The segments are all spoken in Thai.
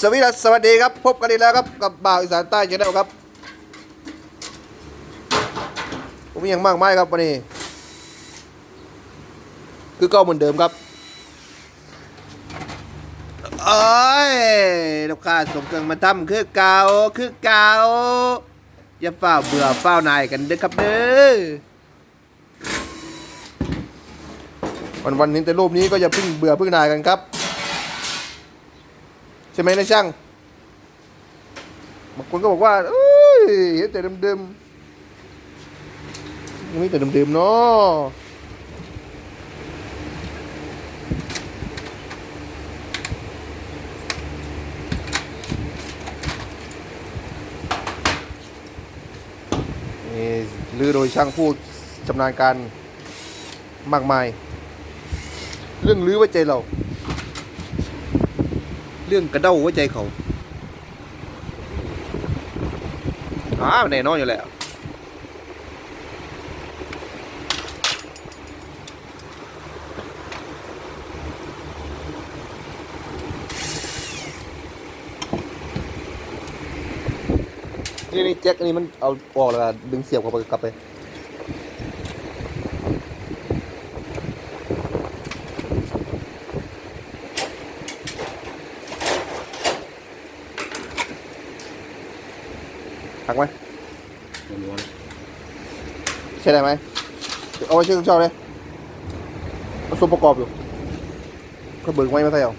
สวัสดีครับสวัสดีครับ พบกันอีกแล้วครับ กับบ่าวอีสานใต้ชาแนลครับ ผมมีอย่างมากมายครับวันนี้ คือเก็เหมือนเดิมครับเอ้ยลูกค้าส่งเครื่องมาทำคือเก่าคือเก่าอย่าเฝ้าเบื่อเฝ้านายกันเด้อครับเด้อวันวันนี้แต่รูปนี้ก็อย่าเพิ่งเบื่อเพิ่งนายกันครับ ช่ไหมนะช่างบางคนก็บอกว่าเอ้ยเห็นแต่เดิมๆยังมีแต่เดิมๆเนาะนี่ลือโดยช่างผู้ชำนาญการมากมาย เรื่องลื้อไว้ใจเรา เรื่องกระเด้าหัวใจเขาอาแน่นอนอยู่แล้วนี่นี่แจ็คอันนี้มันเอาออกแล้วดึงเสียบเข้าไปกลับไปหักไหมใช่ได้ไหมเอาไว้เชื่อมช่องเลยเอาส่วนประกอบอยู่ก็เบิกไว้มาใส่เอา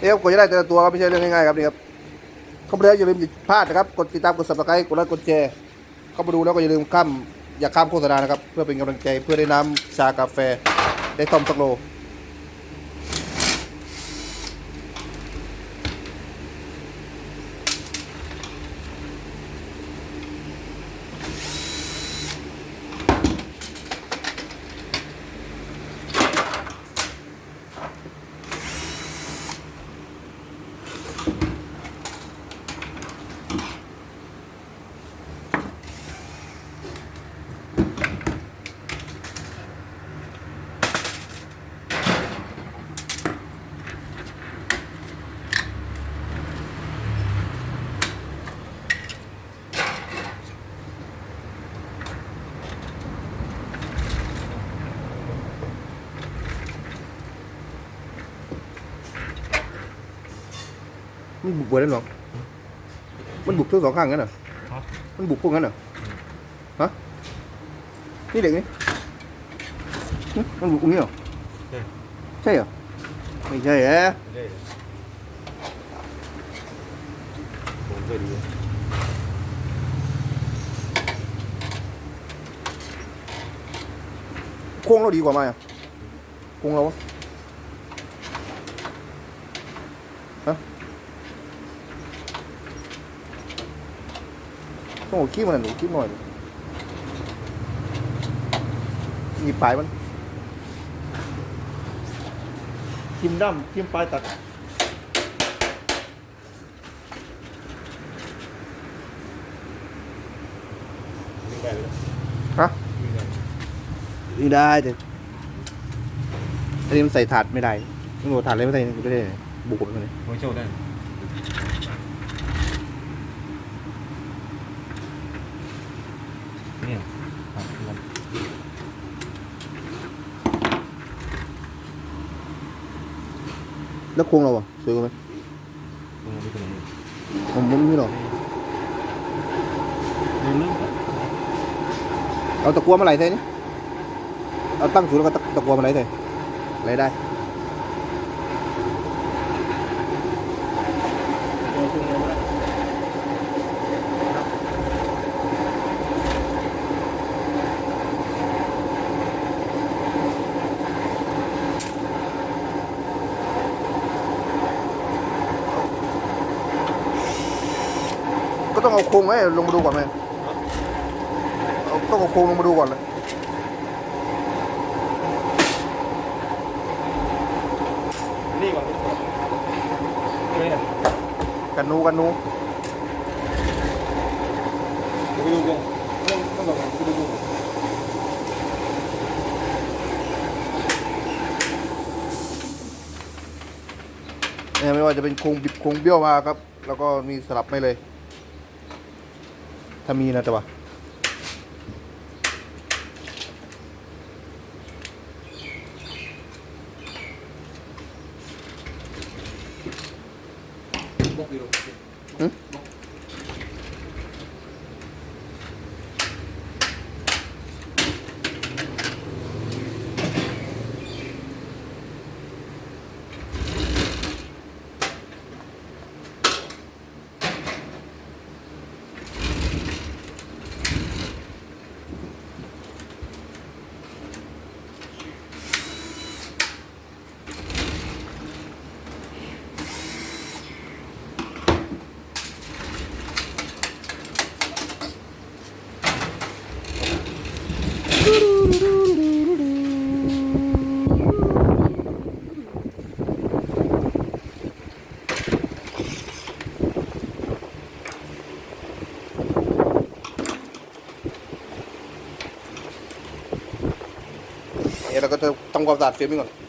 เอ๊ะกว่าจะได้แต่ละตัวก็ไม่ใช่เรื่องง่ายๆครับนี่ครับเข้ามาแล้วอย่าลืมอย่าพลาดนะครับ กดติดตามกด subscribe กดไลค์กดแชร์เข้ามาดูแล้วก็อย่าลืมข้ามอย่าข้ามโฆษณานะครับ เพื่อเป็นกำลังใจเพื่อได้น้ำชากาแฟ ได้ต้มสักโล มันบุกเบิดได้หรอมันบุกทั้งสองข้างงั้นเหรอฮะมันบุกพวกงั้นเหรอฮะนี่เด็กนี่หึมันบุกตรงนี้เหรอใช่ใช่เหรอไม่ใช่แฮะไม่ได้ผมเคยดูโค้งเราดีกว่าไหมอะโค้งเราวะฮะ ต้องเอาขี้มันหนูขี้หน่อยหยิบปลายมันทิมด้ำทิมปลายตัดฮะนี่ได้แต่อันนี้มันใส่ถาดไม่ได้ต้องโดดถาดเลยไม่ได้ไม่ได้บุกมันเลยโมโชว์ได้เนี่ยครับมัน แล้วโครงเราอะสวยกว่าไหมมันไม่เป็นไรผมผมไม่หรอกเอาตะกัวมาไหลใส่นี่เอาตั้งสูงแล้วก็ตะตะกัวมาไหลใส่ไหลได้ ต้องเอาโครงไว้ลงมาดูก่อนไหมเอาต้องเอาโครงลงมาดูก่อนเลยนี่ก่อนเห็นกันนูกันนูไปดูกันต้กไปดูกัเนี่ยไม่ว่าจะเป็นโครงบิดโครงเบี้ยวมาครับ แล้วก็มีสลับไม่เลย ถ้ามีนะแต่ว่า บล็อกดีลง หึ เดี๋ยวเราก็จะทำ ความสะอาดฟิล์มนี้ก่อน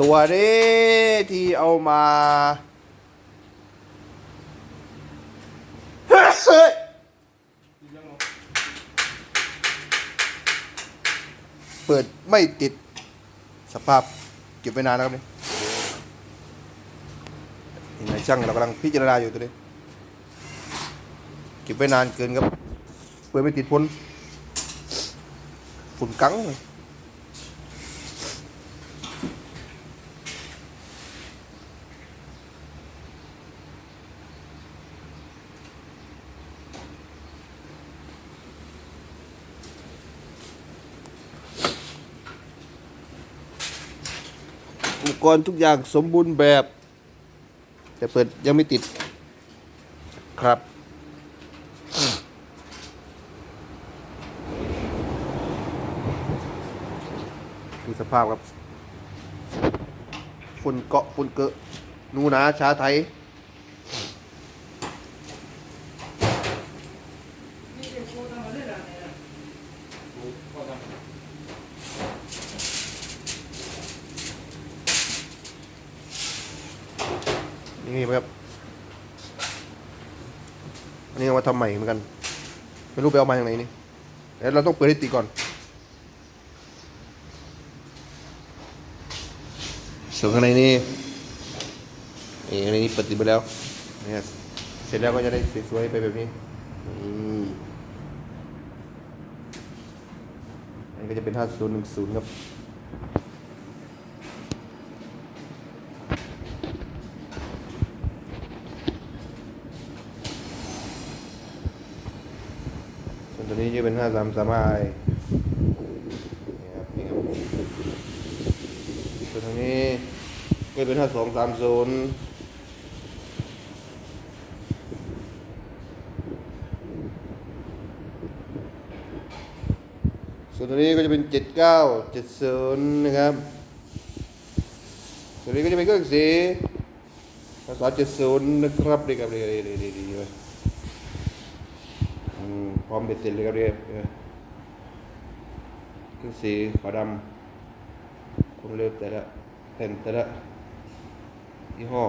ตัวนี้ที่เอามาเฮ้ยเปิดไม่ติดสภาพเก็บไว้นานแล้วครับนี่นี่นายช่างเรากำลังพิจารณาอยู่ตัวนี้เก็บไว้นานเกินครับ เปิดไม่ติดพ้นฝุ่นกังเลย กรณ์ทุกอย่างสมบูรณ์แบบ แต่เปิดยังไม่ติดครับ ดูสภาพครับฝุ่นเกาะฝุ่นเกอะนูนาชาไทย นี่ครับ อันนี้เอามาทำใหม่เหมือนกัน ไม่รู้ไปเอามาจากไหนนี่เดี๋ยวเราต้องเปิดให้ติก่อนส่วนข้างในนี่นี่ข้างในนี่เปิดติดไปแล้วเนี่ยเสร็จแล้วก็จะได้สวยๆไปแบบนี้อืมอันนี้ก็จะเป็น 5010 ครับ ส่วนตัวนี้จะเป็น 533i นี่ครับนี่ครับส่วนทางนี้ก็เป็น5230ส่วนตัวนี้ก็จะเป็น 7970 นะครับ ส่วนนี้ก็จะเป็นเครื่องสีภาษา70 นะครับนี่ครับนี่นี่นี่ พร้อมเป็นเสร็จเลยครับเรียบคือสีขาวดำผมเลือกแต่ละแผ่นแต่ละยี่ห้อ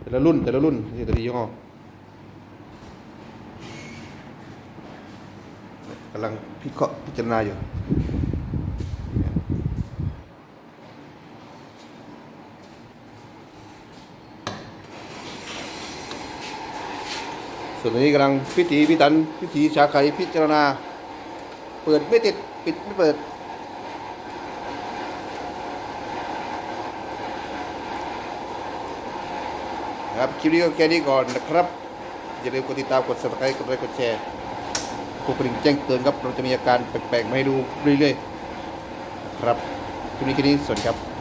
แต่ละรุ่นแต่ละรุ่นแต่ละยี่ห้อกำลังพิเคราะห์พิจารณาอยู่ ส่วนนี้กำลังพิธีพิถันพิธีชาไคพิจารณา เปิดไม่ติดปิดไม่เปิด ครับคลิปนี้ก็แค่นี้ก่อนนะครับ อย่าลืมกดติดตามกด subscribe กดไลค์กดแชร์กดกระดิ่งแจ้งเตือนครับ เราจะมีอาการแปลกๆมาให้ดูเรื่อยๆ ครับคลิปนี้แค่นี้สวัสดีครับ